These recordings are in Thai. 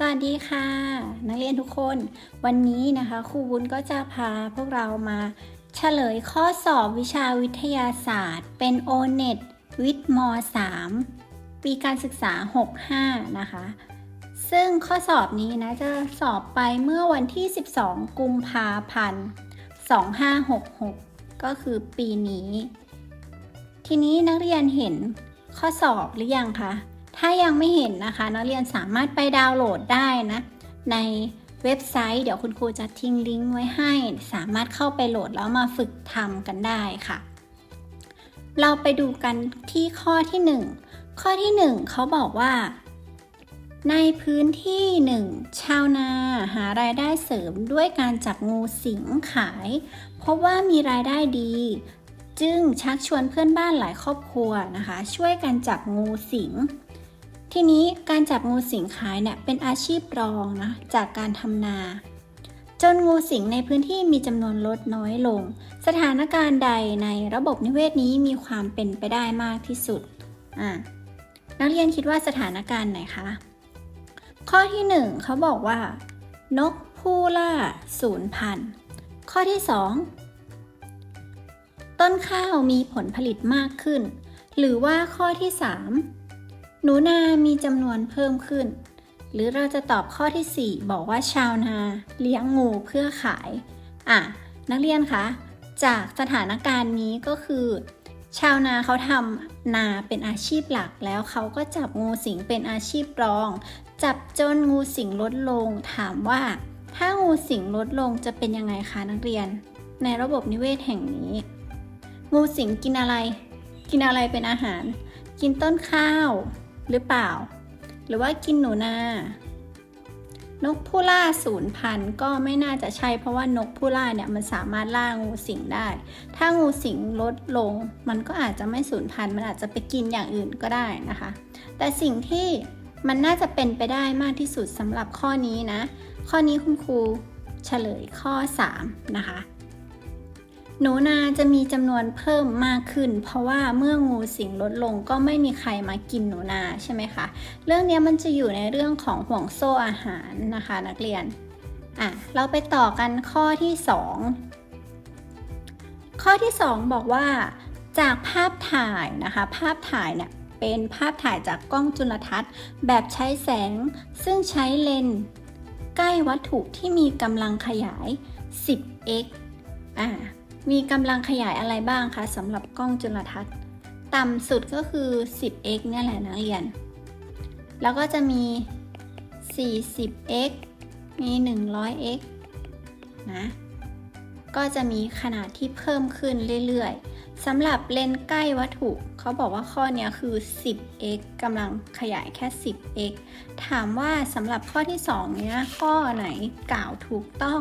สวัสดีค่ะ นักเรียนทุกคน วันนี้นะคะครูวุ้นก็จะพาพวกเรามาเฉลยข้อสอบวิชาวิทยาศาสตร์ เป็น o n e t วิทย์ม 3 ปีการศึกษา 65 นะคะ ซึ่งข้อสอบนี้นะจะสอบไปเมื่อวันที่ 12 กุมภาพันธ์ 2566 ก็คือปีนี้ ทีนี้นักเรียนเห็นข้อสอบหรือยังคะ ถ้ายังไม่เห็นนะคะ นักเรียนสามารถไปดาวน์โหลดได้นะ ในเว็บไซต์ เดี๋ยวคุณครูจะทิ้งลิงก์ไว้ให้ สามารถเข้าไปโหลดแล้วมาฝึกทำกันได้ค่ะ เราไปดูกันที่ข้อที่ 1 ข้อที่ 1 เขาบอกว่า ในพื้นที่หนึ่งชาวนาหารายได้เสริมด้วยการจับงูสิงขาย เพบว่ามีรายได้ดีจึงชักชวนเพื่อนบ้านหลายครอบครัวนะคะ ช่วยกันจับงูสิง ทีนี้การจับงูสิงขายเนี่ยเป็นอาชีพรองนะจากการทำนา จนงูสิงในพื้นที่มีจำนวนลดน้อยลง สถานการณ์ใดในระบบนิเวศนี้มีความเป็นไปได้มากที่สุดอะนักเรียนคิดว่าสถานการณ์ไหนคะ ข้อที่ 1เขาบอกว่า นกผู้ล่าสูญพัน ข้อที่ 2 ต้นข้าวมีผลผลิตมากขึ้น หรือว่าข้อที่ 3 หนูนา มีจำนวนเพิ่มขึ้น หรือเราจะตอบข้อที่ 4 บอกว่าชาวนา เลี้ยงงูเพื่อขาย อะ นักเรียนคะ จากสถานการณ์นี้ก็คือ ชาวนาเขาทำนาเป็นอาชีพหลักแล้วเขาก็จับงูสิงเป็นอาชีพรอง จับจนงูสิงลดลง ถามว่า ถ้างูสิงลดลงจะเป็นยังไงคะนักเรียน ในระบบนิเวศแห่งนี้ งูสิงกินอะไร กินอะไรเป็นอาหาร กินต้นข้าว หรือเปล่า หรือว่ากินหนูนา นกผู้ล่าสูญพันธุ์ก็ไม่น่าจะใช่ เพราะว่านกผู้ล่าเนี่ยมันสามารถล่างูสิงได้ ถ้างูสิงลดลง มันก็อาจจะไม่สูญพันธุ์มันอาจจะไปกินอย่างอื่นก็ได้นะคะ แต่สิ่งที่มันน่าจะเป็นไปได้มากที่สุดสำหรับข้อนี้นะ ข้อนี้คุณครูเฉลยข้อ 3 นะคะ หนูนาจะมีจำนวนเพิ่มมากขึ้น เพราะว่าเมื่องูสิงลดลงก็ไม่มีใครมากินหนูนาใช่ไหมคะ เรื่องนี้มันจะอยู่ในเรื่องของห่วงโซ่อาหารนะคะนักเรียนอะเราไปต่อกันข้อที่ 2 ข้อที่ 2 บอกว่า จากภาพถ่ายนะคะ ภาพถ่ายเนี่ยเป็นภาพถ่ายจากกล้องจุลทรรศน์ แบบใช้แสง ซึ่งใช้เลนส์ใกล้วัตถุที่มีกำลังขยาย 10x อ่า มีกำลังขยายอะไรบ้างคะสำหรับกล้องจุลทรรศน์ ต่ำสุดก็คือ 10x เนี่ยแหละนักเรียน แล้วก็จะมี 40x มี 100x นะ ก็จะมีขนาดที่เพิ่มขึ้นเรื่อยๆ สำหรับเลนส์ใกล้วัตถุ เขาบอกว่าข้อนี้คือ 10x กำลังขยายแค่ 10x ถามว่าสำหรับข้อที่ 2 เนี้ยข้อไหนกล่าวถูกต้อง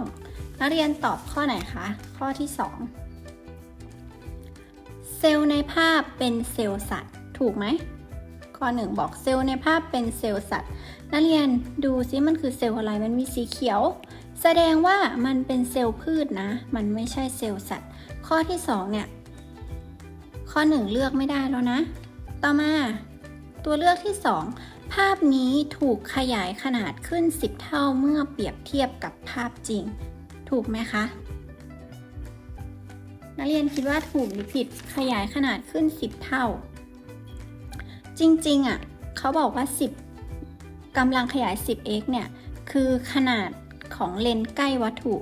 นักเรียนตอบข้อไหนคะ ข้อที่ 2 เซลล์ในภาพเป็นเซลล์สัตว์ ถูกไหม ข้อ 1 บอกเซลล์ในภาพเป็นเซลล์สัตว์ นักเรียนดูซิมันคือเซลล์อะไร มันมีสีเขียว แสดงว่ามันเป็นเซลล์พืชนะ มันไม่ใช่เซลล์สัตว์ ข้อที่ 2 เนี่ย ข้อ 1 เลือกไม่ได้แล้วนะ ต่อมา ตัวเลือกที่ 2ภาพนี้ถูกขยายขนาดขึ้น 10 เท่าเมื่อเปรียบเทียบกับภาพจริง ถูกไหมคะ นักเรียนคิดว่าถูกหรือผิดขยายขนาดขึ้น 10 เท่า จริงๆอะเขาบอกว่า 10กำลังขยาย 10x เนี่ยคือขนาดของเลนส์ใกล้วัตถุ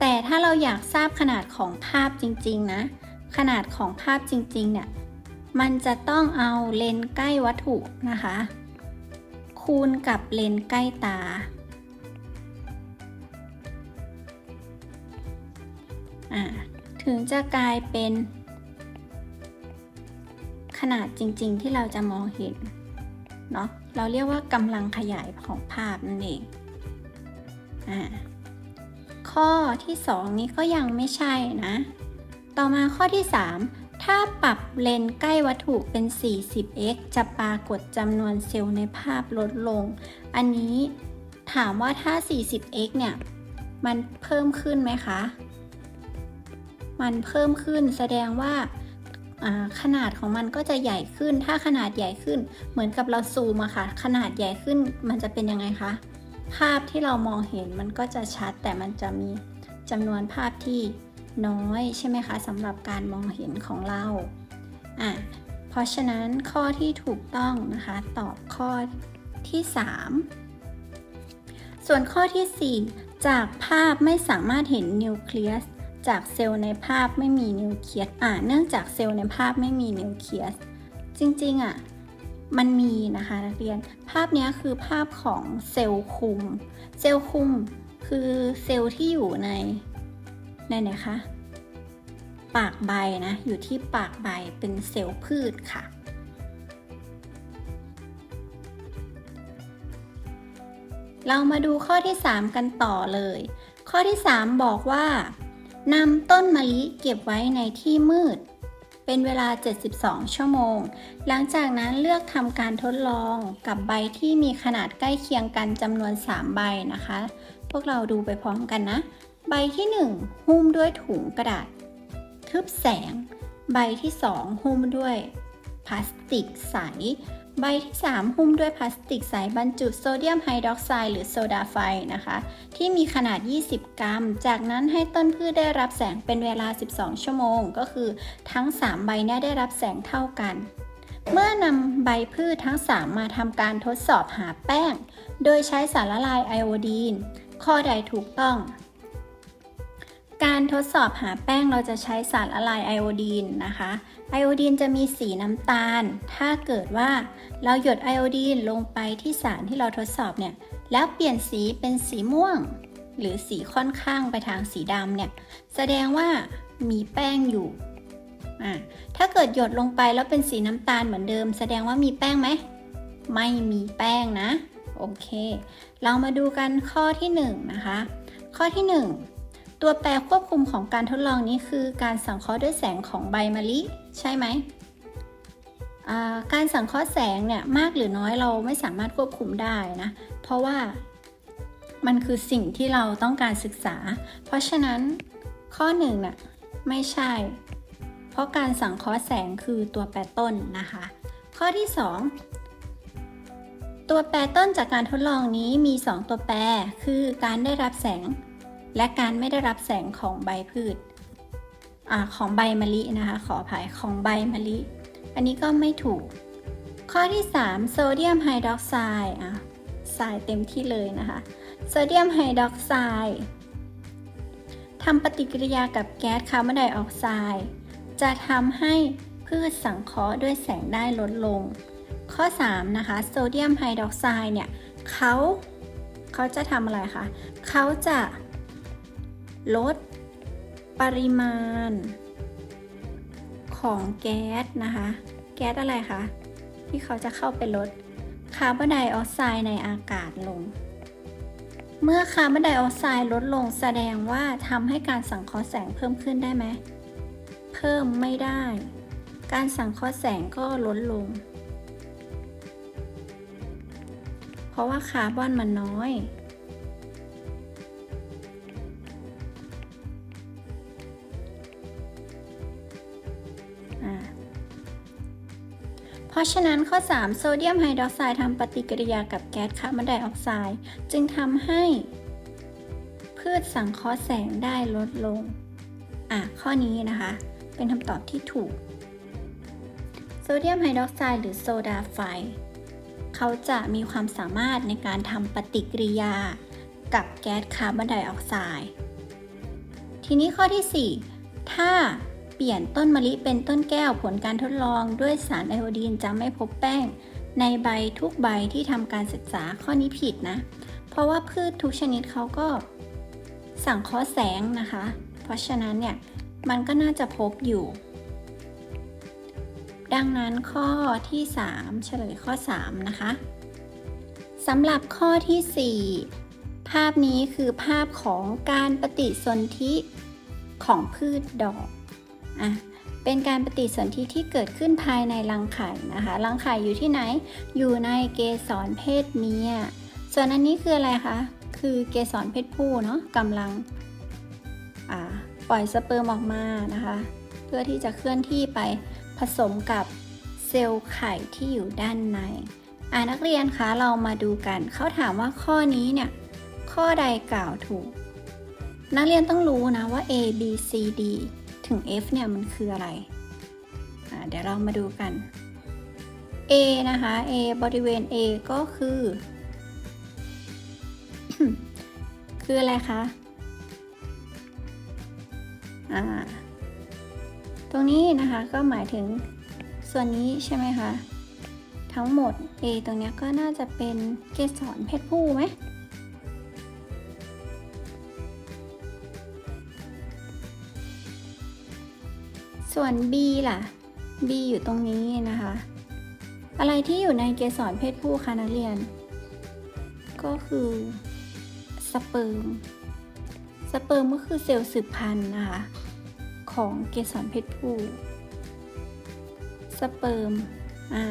แต่ถ้าเราอยากทราบขนาดของภาพจริงๆนะ ขนาดของภาพจริงๆเนี่ยมันจะต้องเอาเลนส์ใกล้วัตถุนะคะ คูณกับเลนส์ใกล้ตา ถึงจะกลายเป็นขนาดจริงๆที่เราจะมองเห็นเนาะเราเรียกว่ากำลังขยายของภาพนั่นเองอ่าข้อที่ 2 นี้ก็ยังไม่ใช่นะ ต่อมาข้อที่ 3 ถ้าปรับเลนส์ใกล้วัตถุเป็น 40x จะปรากฏจำนวนเซลล์ในภาพลดลง อันนี้ถามว่าถ้า 40x เนี่ย มันเพิ่มขึ้นไหมคะ มันเพิ่มขึ้น แสดงว่าขนาดของมันก็จะใหญ่ขึ้น ถ้าขนาดใหญ่ขึ้น เหมือนกับเราซูมอะค่ะ ขนาดใหญ่ขึ้นมันจะเป็นยังไงคะ ภาพที่เรามองเห็นมันก็จะชัด แต่มันจะมีจำนวนภาพที่น้อยใช่ไหมคะสำหรับการมองเห็นของเราอะเพราะฉะนั้นข้อที่ถูกต้องนะคะ ตอบข้อที่ 3 ส่วนข้อทีสี่4 จากภาพไม่สามารถเห็นนิวเคลียส จากเซลล์ในภาพไม่มีนิวเคลียสอ่าเนื่องจากเซลล์ในภาพไม่มีนิวเคลียส จริงๆอะมันมีนะคะนักเรียน ภาพนี้คือภาพของเซลล์คุม เซลล์คุมคือเซลล์ที่อยู่ในในไหนคะปากใบนะอยู่ที่ปากใบเป็นเซลล์พืชค่ะ เรามาดูข้อที่ 3 กันต่อเลย ข้อที่ 3 บอกว่า นำต้นมะลิเก็บไว้ในที่มืด เป็นเวลา 72 ชั่วโมง หลังจากนั้นเลือกทำการทดลองกับใบที่มีขนาดใกล้เคียงกันจำนวน 3 ใบนะคะ พวกเราดูไปพร้อมกันนะ ใบที่ 1 หุ้มด้วยถุงกระดาษ ทึบแสง ใบที่ 2 หุ้มด้วยพลาสติกใส ใบที่ 3 หุ้มด้วยพลาสติกใสบรรจุโซเดียมไฮดรอกไซด์หรือโซดาไฟนะคะ ที่มีขนาด 20 กรัม จากนั้นให้ต้นพืชได้รับแสงเป็นเวลา 12 ชั่วโมง ก็คือทั้ง 3 ใบเนี้ได้รับแสงเท่ากัน เมื่อนำใบพืชทั้ง 3 มาทำการทดสอบหาแป้ง โดยใช้สารละลายไอโอดีน ข้อใดถูกต้อง การทดสอบหาแป้งเราจะใช้สารละลายไอโอดีนนะคะ ไอโอดีนจะมีสีน้ำตาล ถ้าเกิดว่าเราหยดไอโอดีนลงไปที่สารที่เราทดสอบเนี่ย แล้วเปลี่ยนสีเป็นสีม่วง หรือสีค่อนข้างไปทางสีดำเนี่ย แสดงว่ามีแป้งอยู่อ่าถ้าเกิดหยดลงไปแล้วเป็นสีน้ำตาลเหมือนเดิม แสดงว่ามีแป้งไหม ไม่มีแป้งนะ โอเค เรามาดูกันข้อที่1นงนะคะ ข้อที่ 1 ตัวแปรควบคุมของการทดลองนี้คือการสังเคราะห์ด้วยแสงของใบมะลิ ใช่ไหม การสังเคราะห์แสงเนี่ยมากหรือน้อยเราไม่สามารถควบคุมได้นะ เพราะว่ามันคือสิ่งที่เราต้องการศึกษา เพราะฉะนั้นข้อหนึ่งน่ะไม่ใช่ เพราะการสังเคราะห์แสงคือตัวแปรต้นนะคะ ข้อที่ 2 ตัวแปรต้นจากการทดลองนี้มี 2 ตัวแปร คือการได้รับแสง และการไม่ได้รับแสงของใบพืชอของใบมะลินะคะขออภัยของใบมะลิ อันนี้ก็ไม่ถูก ข้อที่ 3 โซเดียมไฮดรอกไซด์อะทรายเต็มที่เลยนะคะโซเดียมไฮดรอกไซด์ทำปฏิกิริยากับแก๊สคาร์บอนไดออกไซด์จะทำให้พืชสังเคราะห์ด้วยแสงได้ลดลง ข้อ 3 นะคะโซเดียมไฮดรอกไซด์เนี่ยเขาเขาจะทำอะไรคะเขาจะ ลดปริมาณ ของแก๊สนะคะ แก๊สอะไรคะ ที่เขาจะเข้าไปลดคาร์บอนไดออกไซด์ในอากาศลง เมื่อคาร์บอนไดออกไซด์ลดลงแสดงว่าทำให้การสังเคราะห์แสงเพิ่มขึ้นได้ไหม เพิ่มไม่ได้ การสังเคราะห์แสงก็ลดลง เพราะว่าคาร์บอนมันน้อย เพราะฉะนั้นข้อ 3 โซเดียมไฮดรอกไซด์ทำปฏิกิริยากับแก๊สคาร์บอนไดออกไซด์จึงทำให้พืชสังเคราะห์แสงได้ลดลง อะ ข้อนี้นะคะ เป็นคำตอบที่ถูก โซเดียมไฮดรอกไซด์หรือโซดาไฟ เขาจะมีความสามารถในการทำปฏิกิริยากับแก๊สคาร์บอนไดออกไซด์ ทีนี้ข้อที่ 4 ถ้า ปลี่ยนต้นมะลิเป็นต้นแก้วผลการทดลองด้วยสารไอโอดีนจะไม่พบแป้ง ในใบทุกใบที่ทำการศึกษาข้อนี้ผิดนะ เพราะว่าพืชทุกชนิดเขาก็สังเคราะห์แสงนะคะ เพราะฉะนั้นเนี่ยมันก็น่าจะพบอยู่ ดังนั้นข้อที่ 3 เฉลยข้อ 3 นะคะสำหรับข้อที่ 4 ภาพนี้คือภาพของการปฏิสนธิของพืชดอก อะเป็นการปฏิสนธิที่เกิดขึ้นภายในรังไข่นะคะรังไข่อยู่ที่ไหนอยู่ในเกสรเพศเมียส่วนอันนี้คืออะไรคะคือเกสรเพศผู้เนาะกำลังปล่อยสเปิร์มออกมานะคะ เพื่อที่จะเคลื่อนที่ไปผสมกับเซลล์ไข่ที่อยู่ด้านในอ่านักเรียนคะเรามาดูกันเขาถามว่าข้อนี้เนี่ยข้อใดกล่าวถูก นักเรียนต้องรู้นะว่า A B C D ถึง F เนี่ยมันคืออะไร เดี๋ยวเรามาดูกัน A นะคะ A บริเวณ A ก็คือ คืออะไรคะอ่าตรงนี้นะคะก็หมายถึงส่วนนี้ใช่ไหมคะ ทั้งหมด A ตรงนี้ก็น่าจะเป็นเกสรเพศผู้ไหม ส่วน B ล่ะ B อยู่ตรงนี้นะคะ อะไรที่อยู่ในเกสรเพศผู้คะนักเรียน ก็คือสเปิร์ม สเปิร์มก็คือเซลล์สืบพันธุ์นะคะ ของเกสรเพศผู้ สเปิร์ม อ่า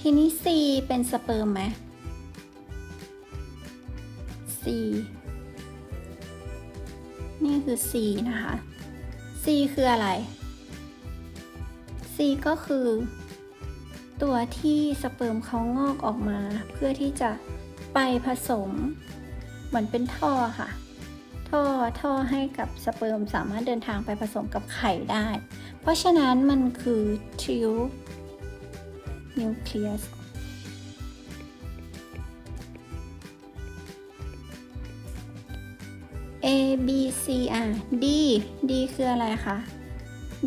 ทีนี้ C เป็นสเปิร์มไหม C นี่คือ C นะคะ C คืออะไร C ก็คือ ตัวที่สเปิร์มเขางอกออกมา เพื่อที่จะไปผสม เหมือนเป็นท่อค่ะ ท่อท่อให้กับสเปิร์มสามารถเดินทางไปผสมกับไข่ได้ เพราะฉะนั้นมันคือ tube nucleus A B C อะ D D คืออะไรคะ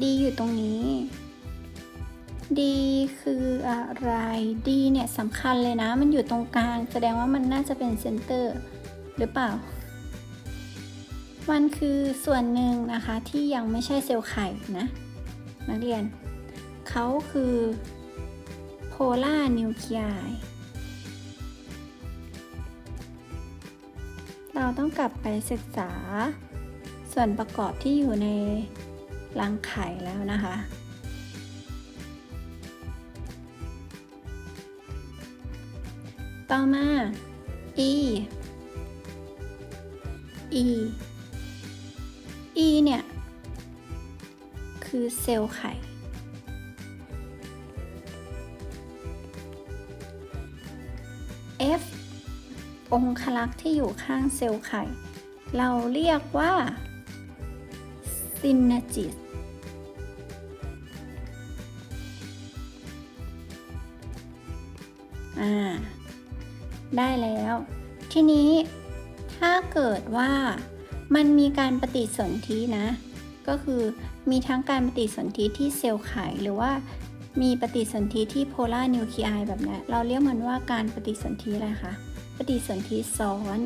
D อยู่ตรงนี้ D คืออะไร D เนี่ยสำคัญเลยนะ มันอยู่ตรงกลาง แสดงว่ามันน่าจะเป็นเซนเตอร์หรือเปล่า มันคือส่วนหนึ่งนะคะที่ยังไม่ใช่เซลล์ไข่นะ นักเรียน เขาคือโพลาร์นิวเคลียเราต้องกลับไปศึกษาส่วนประกอบที่อยู่ในรังไข่แล้วนะคะ ต่อมา E E E เนี่ย คือเซลล์ไข่ F องคลักษ์ที่อยู่ข้างเซลล์ไข่ เราเรียกว่าซินจิสอ่า ได้แล้ว ทีนี้ถ้าเกิดว่ามันมีการปฏิสนธินะ ก็คือมีทั้งการปฏิสนธิที่เซลล์ไข่หรือว่ามีปฏิสนธิที่โพลาร์นิวคลีไอแบบนี้เราเรียกมันว่าการปฏิสนธิอะไรคะปฏิสนธิซ้อน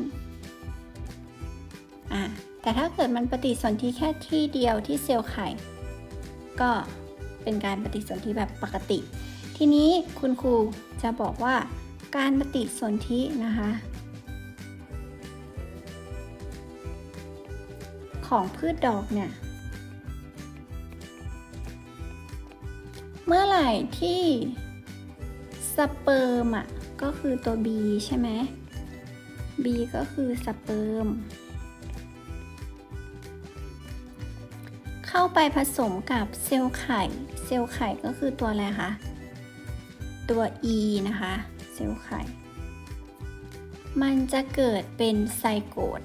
อะแต่ถ้าเกิดมันปฏิสนธิแค่ที่เดียวที่เซลล์ไข่ ก็เป็นการปฏิสนธิแบบปกติ ทีนี้คุณครูจะบอกว่า การปฏิสนธินะคะ ของพืชดอกเนี่ย เมื่อไหร่ที่สเปิร์มอะก็คือตัว B ใช่ไหม B ก็คือสเปิร์มเข้าไปผสมกับเซลล์ไข่ เซลล์ไข่ก็คือตัวอะไรคะ ตัว E นะคะ เซลล์ไข่ มันจะเกิดเป็นไซโกต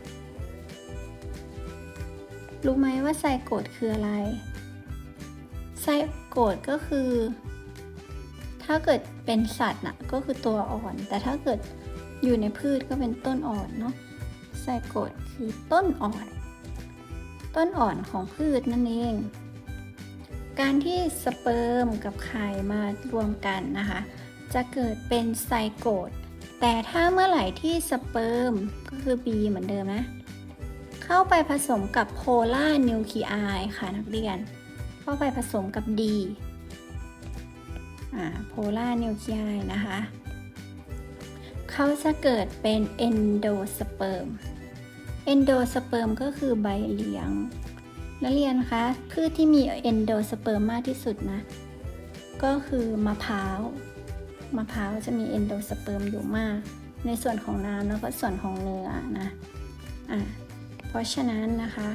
รู้ไหมว่าไซโกตคืออะไร ไซโกตก็คือ ถ้าเกิดเป็นสัตว์น่ะก็คือตัวอ่อน แต่ถ้าเกิดอยู่ในพืชก็เป็นต้นอ่อนเนาะ ไซโกตคือต้นอ่อน ต้นอ่อนของพืชนั่นเอง การที่สเปิร์มกับไข่มารวมกันนะคะ จะเกิดเป็นไซโกตแต่ถ้าเมื่อไหร่ที่สเปิร์มก็คือ B เหมือนเดิมนะ เข้าไปผสมกับโพลาร์นิวคลีไอค่ะนักเรียน เข้าไปผสมกับ D อ่าโพลาร์นิวคลีไอนะคะ เขาจะเกิดเป็นเอนโดสเปิร์มเอนโดสเปิร์มก็คือใบเลี้ยงนักเรียนคะพืชที่มีเอนโดสเปิร์มมากที่สุดนะ ก็คือมะพร้าว มะพร้าวจะมีเอนโดสเปิร์มอยู่มาก ในส่วนของน้ำแล้วก็ส่วนของเนื้อนะอะเพราะฉะนั้นนะคะ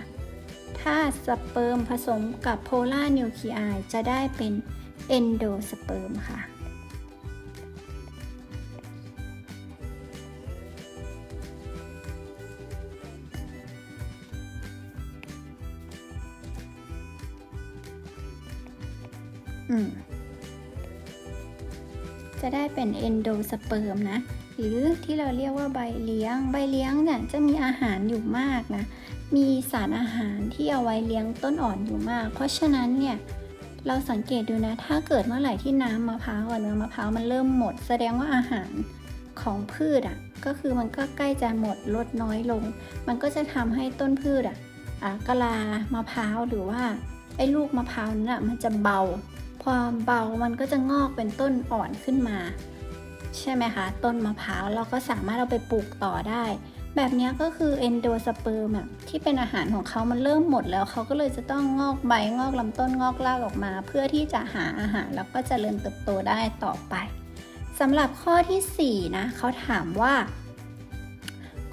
ถ้าสเปิร์มผสมกับโพลาร์นิวคลีไอจะได้เป็นเอนโดสเปิร์มค่ะ嗯。Mm. จะได้เป็นเอนโดสเปิร์มนะ หรือที่เราเรียกว่าใบเลี้ยง ใบเลี้ยงเนี่ยจะมีอาหารอยู่มากนะ มีสารอาหารที่เอาไว้เลี้ยงต้นอ่อนอยู่มาก เพราะฉะนั้นเนี่ยเราสังเกตดูนะ ถ้าเกิดเมื่อไหร่ที่น้ำมะพร้าวเนื้อมะพร้าวมันเริ่มหมด แสดงว่าอาหารของพืชอะ ก็คือมันก็ใกล้จะหมดลดน้อยลง มันก็จะทำให้ต้นพืชอะอะกะลามะพร้าวหรือว่าไอ้ลูกมะพร้าวนั้นอะมันจะเบา พอเบามันก็จะงอกเป็นต้นอ่อนขึ้นมา ใช่ไหมคะ ต้นมะพร้าวเราก็สามารถเอาไปปลูกต่อได้ แบบนี้ก็คือเอนโดสเปิร์มที่เป็นอาหารของเขามันเริ่มหมดแล้วเขาก็เลยจะต้องงอกใบงอกลำต้นงอกรากออกมา เพื่อที่จะหาอาหารแล้วก็จเจริญเติบโตได้ต่อไปสำหรับข้อทีสี่4 นะเขาถามว่า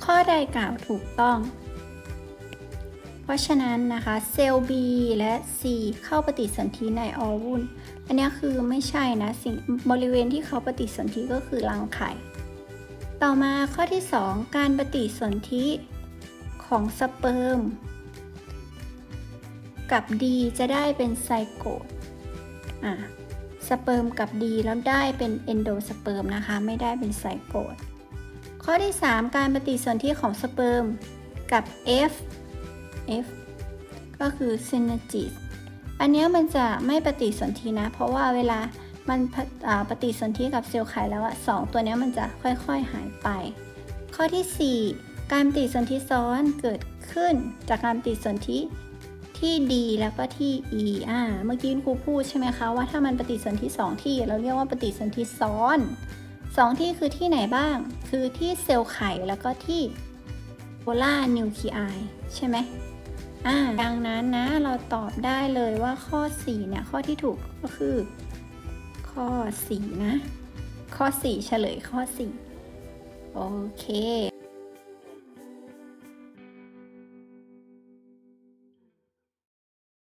ข้อใดกล่าวถูกต้องเพราะฉะนั้นนะคะเซลล์ B และ C เข้าปฏิสนธิในออวุล อันนี้คือไม่ใช่นะสิ่งบริเวณที่เขาปฏิสนธิก็คือรังไข่ ต่อมาข้อที่ 2 การปฏิสนธิของสเปิร์มกับ D จะได้เป็นไซโกตอะสเปิร์มกับ D แล้วได้เป็นเอนโดสเปิร์มนะคะ ไม่ได้เป็นไซโกตข้อที่ 3 การปฏิสนธิของสเปิร์มกับ F F ก็คือ synergis อันนี้มันจะไม่ปฏิสนธินะ เพราะว่าเวลามันปฏิอ่าปฏิสนธิกับเซลล์ไข่แล้วอะสองตัวนี้มันจะค่อยๆหายไป ข้อทีสี่ 4 การปฏิสนธิซ้อนเกิดขึ้นจากการปฏิสนธิที่ D แล้วก็ที่ E อ่าเมื่อกี้ครูพูดใช่ไหมคะว่าถ้ามันปฏิสนธิสองที่เราเรียกว่าปฏิสนธิซ้อนสองที่คือที่ไหนบ้าง คือที่เซลล์ไข่แล้วก็ที่โพล่านิวคลีไอใช่ไหม อ่าดังนั้นนะเราตอบได้เลยว่าข้อ4เนี่ยข้อที่ถูกก็คือ ข้อ4นะ ข้อ 4 เฉลยข้อ 4 โอเค